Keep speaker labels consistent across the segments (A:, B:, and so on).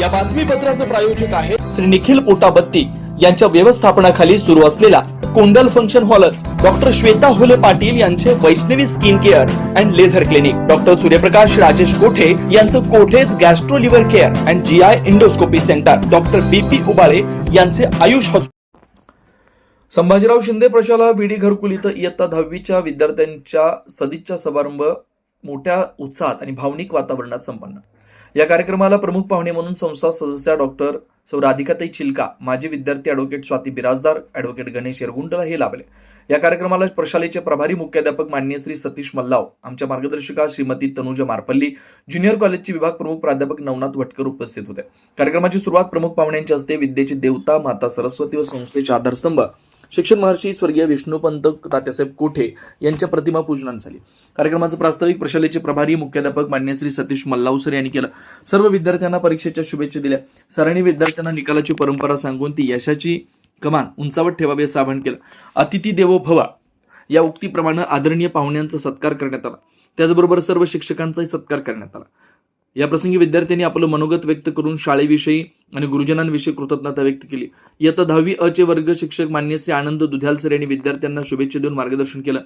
A: या बातमीपत्राचं प्रायोजक आहे श्री निखिल पोटाबत्ती. यांच्या व्यवस्थापनाखाली सुरू असलेला कोंडल फंक्शन हॉलच डॉक्टर श्वेता होले पाटील यांचे Vaishnavi skin care and laser clinic. Doctor Suryaprakash Rajesh Kothe यांचं Kothe's gastro liver care and G I endoscopy centre. Doctor B P Ubale यांचे आयुष हॉस्पिटल संभाजीराव शिंदे प्रशाला बीडी घरकुल इथं इयत्ता दहावीच्या विद्यार्थ्यांच्या सदिच्छा समारंभ मोठ्या उत्साहात आणि भावनिक वातावरणात संपन्न. या कार्यक्रमाला प्रमुख पाहुणे म्हणून संस्था सदस्या डॉक्टर सौ राधिकाताई चिलका माजी विद्यार्थी अॅडव्होकेट स्वाती बिराजदार अॅडव्होकेट गणेश येरगुंटला हे लाभले. या कार्यक्रमाला प्रशालेचे प्रभारी मुख्याध्यापक मान्य श्री सतीश मल्लाव आमच्या मार्गदर्शिका श्रीमती तनुजा मारपल्ली ज्युनियर कॉलेजचे विभाग प्रमुख प्राध्यापक नवनाथ वटकर उपस्थित होते. कार्यक्रमाची सुरुवात प्रमुख पाहुण्यांच्या हस्ते विद्येची देवता माता सरस्वती व संस्थेचे आधारस्तंभ शिक्षण महर्षी स्वर्गीय विष्णुपंत तात्यासाहेब कोठे यांच्या प्रतिमा पूजनान झाली. कार्यक्रमाचं प्रास्ताविक प्रशालेचे प्रभारी मुख्याध्यापक मान्य श्री सतीश मल्लावसर यांनी केलं. सर्व विद्यार्थ्यांना परीक्षेच्या शुभेच्छा दिल्या. सरांनी विद्यार्थ्यांना निकालाची परंपरा सांगून ती यशाची कमान उंचावत ठेवावी असं आवाहन केलं. अतिथी देवो भवा या उक्तीप्रमाणे आदरणीय पाहुण्यांचा सत्कार करण्यात आला. त्याचबरोबर सर्व शिक्षकांचाही सत्कार करण्यात आला. याप्रसंगी विद्यार्थ्यांनी आपलं मनोगत व्यक्त करून शाळेविषयी आणि गुरुजनांविषयी कृतज्ञता व्यक्त केली. इयत्ता दहावी अ चे वर्ग शिक्षक मान्य श्री आनंद दुध्याल सर यांनी विद्यार्थ्यांना शुभेच्छा देऊन मार्गदर्शन केलं.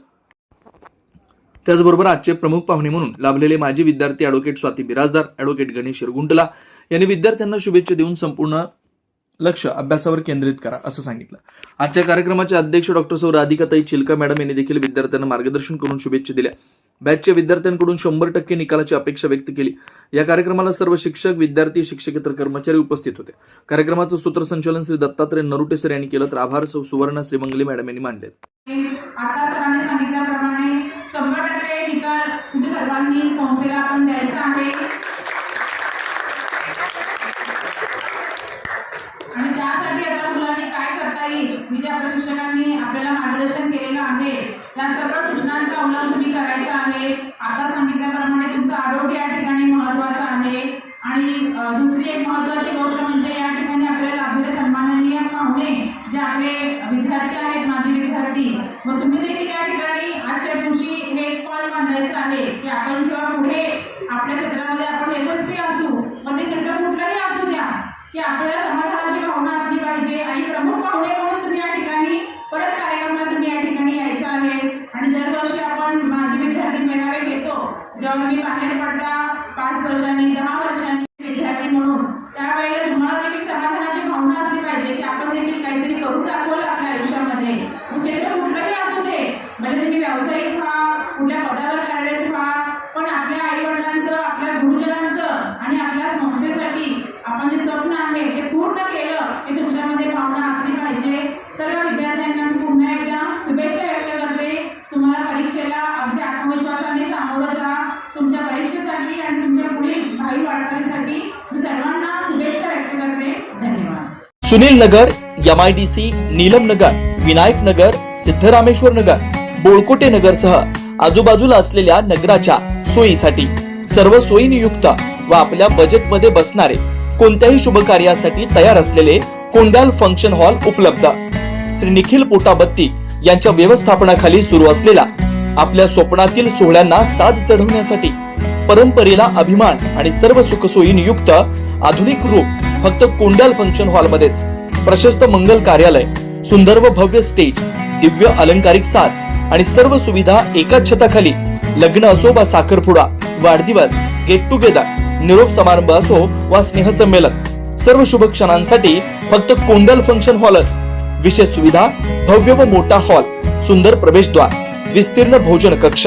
A: त्याचबरोबर आजचे प्रमुख पाहुणे म्हणून लाभलेले माजी विद्यार्थी ॲडव्होकेट स्वाती बिराजदार ॲडव्होकेट गणेश शिरगुंटला यांनी विद्यार्थ्यांना शुभेच्छा देऊन संपूर्ण लक्ष अभ्यासावर केंद्रित करा असं सांगितलं. आजच्या कार्यक्रमाचे अध्यक्ष डॉक्टर सौ राधिकाताई चिलका मॅडम यांनी देखील विद्यार्थ्यांना मार्गदर्शन करून शुभेच्छा दिल्या. बॅचच्या विद्यार्थ्यांकडून शंभर टक्के निकालाची अपेक्षा व्यक्त केली. या कार्यक्रमाला सर्व शिक्षक विद्यार्थी शिक्षकेतर कर्मचारी उपस्थित होते. कार्यक्रमाचं सूत्रसंचालन श्री दत्तात्रय नरुटे सर यांनी केलं तर आभार सौ सुवर्णा श्रीमंगली मॅडम यांनी मांडले
B: आता सरांनी सांगितल्याप्रमाणे शंभर टक्के निकाल म्हणजे सर्वांनी संस्थेला आपण द्यायचा आहे. आणि त्यासाठी आता मुलांनी काय करता येईल? म्हणजे आपल्या शिक्षकांनी मार्गदर्शन केलेलं आहे. त्या सर्व सूचनांचा अवलंब तुम्ही करायचा आहे. आता सांगितल्याप्रमाणे तुमचं आरोग्य या ठिकाणी महत्त्वाचं आहे. आणि दुसरी एक महत्त्वाची गोष्ट म्हणजे या ठिकाणी आपल्याला आपले सन्माननीय पाहुणे जे आपले विद्यार्थी आहेत माजी विद्यार्थी मग तुम्ही देखील या ठिकाणी आजच्या दिवशी हे एक पॉईंट बांधायचं आहे की आपण जेव्हा पुढे आपल्या क्षेत्रामध्ये आपण यशस्वी असू मग ते क्षेत्र कुठलंही असू द्या की आपल्याला समाजाची भावना असली पाहिजे. आणि प्रमुख पाहुणे જંગની પાછળ પડતા પાંચ વર્ષની દસ વર્ષની साठी आणि तुमच्या पुढील भावी वाटचालीसाठी मी सर्वांना शुभेच्छा व्यक्त करते. धन्यवाद.
A: Sunil Nagar M I D C Neelam Nagar Vinayak Nagar Siddharameshwar Nagar Bolkote नगरसह आजूबाजूला असलेल्या नगराच्या सोयीसाठी सर्व सोयीनियुक्त व आपल्या बजेटमध्ये बसणारे कोणत्याही शुभ कार्यासाठी तयार असलेले कोंडाल फंक्शन हॉल उपलब्ध. श्री निखिल पोटाबत्ती यांच्या व्यवस्थापनाखाली सुरू असलेला आपल्या स्वप्नातील सोहळ्यांना साज चढवण्यासाठी परंपरेला अभिमान आणि सर्व सुखसोयी युक्त आधुनिक रूप फक्त कोंडाल फंक्शन हॉल मध्येच प्रशस्त मंगल कार्यालय सुंदर व भव्य स्टेज दिव्य अलंकारिक साज आणि सर्व सुविधा एकाच छताखाली लग्न असो वा साखरपुडा वाढदिवस गेट टुगेदर निरोप समारंभ असो वा स्नेहसंमेलन सर्व शुभ क्षणांसाठी फक्त कोंडल फंक्शन हॉलच. विशेष सुविधा भव्य व मोठा हॉल सुंदर प्रवेशद्वार विस्तीर्ण भोजन कक्ष.